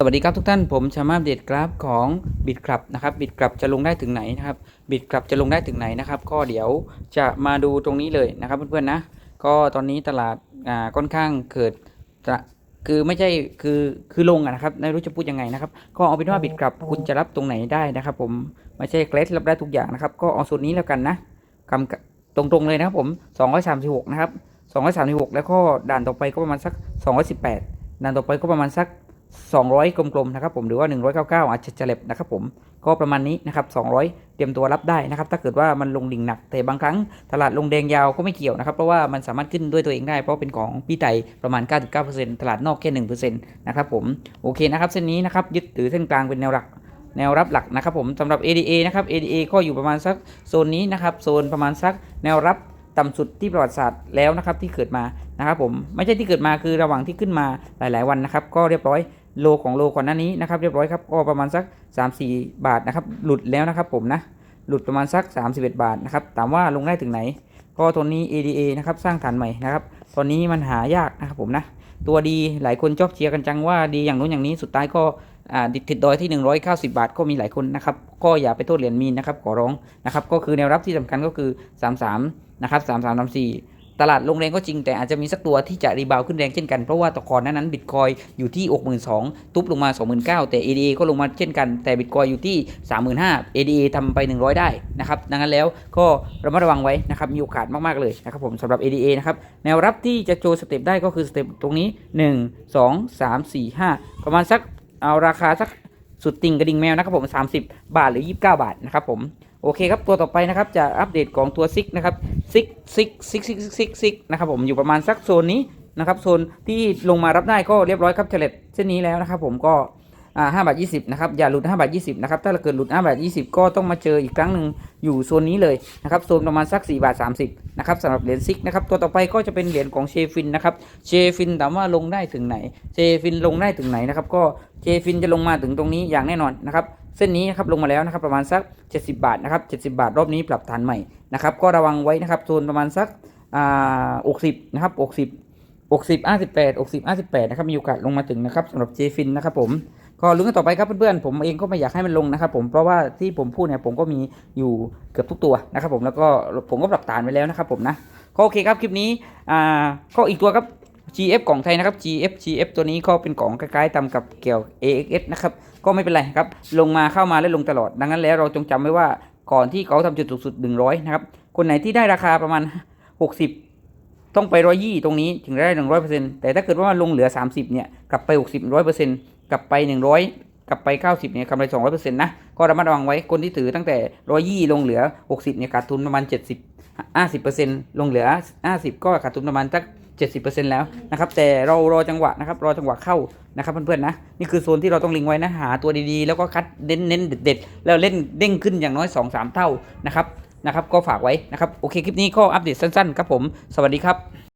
สวัสดีครับทุกท่านผมชามาอัปเดตกราฟของบิตครับนะครับบิตครับจะลงได้ถึงไหนนะครับบิตครับจะลงได้ถึงไหนนะครับก็เดี๋ยวจะมาดูตรงนี้เลยนะครับเพื่อนๆนะก็ตอนนี้ตลาดอ่าค่อนข้างเกิดคือไม่ใช่คือคือลงอะนะครับไม่รู้จะพูดยังไงนะครับ ก็เอาเป็นว่าบิตครับคุณจะรับตรงไหนได้นะครับ ผมไม่ใช่เกรดรับได้ทุกอย่างนะครับ ก็เอาส่วนนี้แล้วกันนะกำตรงๆเลยนะครับผม 236 นะครับ 236 แล้วก็ด่านต่อไปก็ประมาณสัก 218ด่านต่อไปก็ประมาณสัก 200 กลมๆนะครับผมหรือว่า 199 อาจจะเฉลบนะครับผมก็ประมาณนี้นะครับ 200 เตรียมตัวรับได้นะครับ ถ้าเกิดว่ามันลงดิ่งหนัก แต่บางครั้งตลาดลงแดงยาวก็ไม่เกี่ยวนะครับ เพราะว่ามันสามารถขึ้นด้วยตัวเองได้ เพราะเป็นของพี่ไต่ประมาณ 99%ตลาดนอกแค่ 1%นะครับผมโอเคนะครับเส้นนี้นะครับยึดถือเส้นกลางเป็นแนวหลักแนวรับหลักนะครับผมสำหรับ ADA นะครับ ADA ก็อยู่ประมาณสักโซนนี้นะครับโซนประมาณสักแนวรับต่ำสุดที่ประวัติศาสตร์แล้วนะครับที่เกิดมา นะครับผมไม่ใช่ที่เกิดมาคือระหว่างที่ขึ้นมาหลาย ๆ วันนะครับ ก็เรียบร้อยโลของโลก่อนหน้านี้นะครับเรียบร้อยครับก็ประมาณสัก 3-4 บาทนะครับหลุดแล้วนะครับผมนะหลุดประมาณสัก 31 บาทนะครับถามว่าลงได้ถึงไหน ก็ตัวนี้ ADA นะครับสร้างฐานใหม่นะครับตอนนี้มันหายากนะครับผมนะตัวดีหลายคนชอบเชียร์กันจังว่าดีอย่างนู้นอย่างนี้สุดท้ายก็อ่าดิดติดดอยที่ 190 บาทก็มีหลายคนนะครับก็อย่าไปโทษเหรียญมีนนะครับขอร้องนะครับก็คือแนวรับที่สำคัญก็คือ 33นะครับ33 34 ตลาดลงแรงก็จริงแต่อาจจะมีสักตัวที่จะรีบาวขึ้นแรงเช่นกัน เพราะว่าตะกอนนั้นนั้นบิตคอยอยู่ที่ 62,000ทุบลงมา 29,000 แต่ ADA ก็ลงมาเช่นกัน แต่บิตคอยอยู่ที่ 35,000 ADA ทำไป 100 ได้นะครับดังนั้นแล้วก็ระมัดระวังไว้นะครับมีโอกาสมาก ๆ เลยนะครับผมสำหรับ ADA นะครับแนวรับที่จะโจสเต็ปได้ก็คือสเต็ปตรงนี้ 1 2 3 4 5 ประมาณสักเอาราคาสักสุดติ่งกระดิ่งแมวนะครับผม 30 บาทหรือ 29 บาทนะครับผม โอเคครับตัวต่อไปนะครับจะอัปเดตของตัวซิกนะครับซิกซิกซิกซิกซิกซิกนะครับผมอยู่ประมาณสักโซนนี้นะครับโซนที่ลงมารับได้ก็เรียบร้อยครับเฉลดเส้นนี้แล้วนะครับผมก็ห้าบาทยี่สิบนะครับอย่าหลุดห้าบาทยี่สิบนะครับถ้าเกิดหลุดห้าบาทยี่สิบก็ต้องมาเจออีกครั้งหนึ่งอยู่โซนนี้เลยนะครับโซนประมาณสักสี่บาทสามสิบนะครับสำหรับเหรียญซิกนะครับตัวต่อไปก็จะเป็นเหรียญของเชฟินนะครับเชฟินถามว่าลงได้ถึงไหนเชฟินลงได้ถึงไหนนะครับก็เชฟินจะลงมาถึงตรงนี้อย่างแน่นอนนะครับ เส้นนี้นะครับลงมาแล้วนะครับประมาณสัก 70 บาทนะครับ 70 บาทรอบนี้ปรับฐานใหม่นะครับก็ระวังไว้นะครับโซนประมาณสักอ่า60นะครับ60 60 58 60 58นะครับมีโอกาสลงมาถึงนะครับสำหรับเจฟินนะครับผมก็ลุ้นกันต่อไปครับเพื่อนๆผมเองก็ไม่อยากให้มันลงนะครับผมเพราะว่าที่ผมพูดเนี่ยผมก็มีอยู่เกือบทุกตัวนะครับผมแล้วก็ผมก็ปรับฐานไว้แล้วนะครับผมนะก็โอเคครับคลิปนี้อ่าก็อีกตัวครับ GF ของไทยนะครับ GF GF ตัวนี้ก็เป็นของคล้ายๆตามกับเกี่ยว AXS นะครับ ก็ไม่เป็นไรครับ ลงมาเข้ามาและลงตลอด ดังนั้นแล้วเราจงจำไว้ว่าก่อนที่เขาทำจุดสูงสุด 100 นะครับ คนไหนที่ได้ราคาประมาณ 60 ต้องไปร้อยยี่ตรงนี้ถึงได้ 100%แต่ถ้าเกิดว่ามันลงเหลือ 30 เนี่ย กลับไป 60 100%กลับไป 100 กลับไป 90 เนี่ยกำไร 200%นะ ก็ระมัดระวังไว้ คนที่ถือตั้งแต่ร้อยยี่ลงเหลือ 60 เนี่ยขาดทุนประมาณ 70 50%ลงเหลือ 50 ก็ขาดทุนประมาณสัก 70%แล้วนะครับแต่เรารอจังหวะนะครับรอจังหวะเข้านะครับเพื่อนๆนะนี่คือโซนที่เราต้องลิงไว้นะหาตัวดีๆ แล้วก็คัดเน้นๆเด็ดๆแล้วเล่นเด้งขึ้นอย่างน้อย 2-3 เท่านะครับนะครับก็ฝากไว้นะครับโอเคคลิปนี้ก็อัปเดตสั้นๆครับผม สวัสดีครับ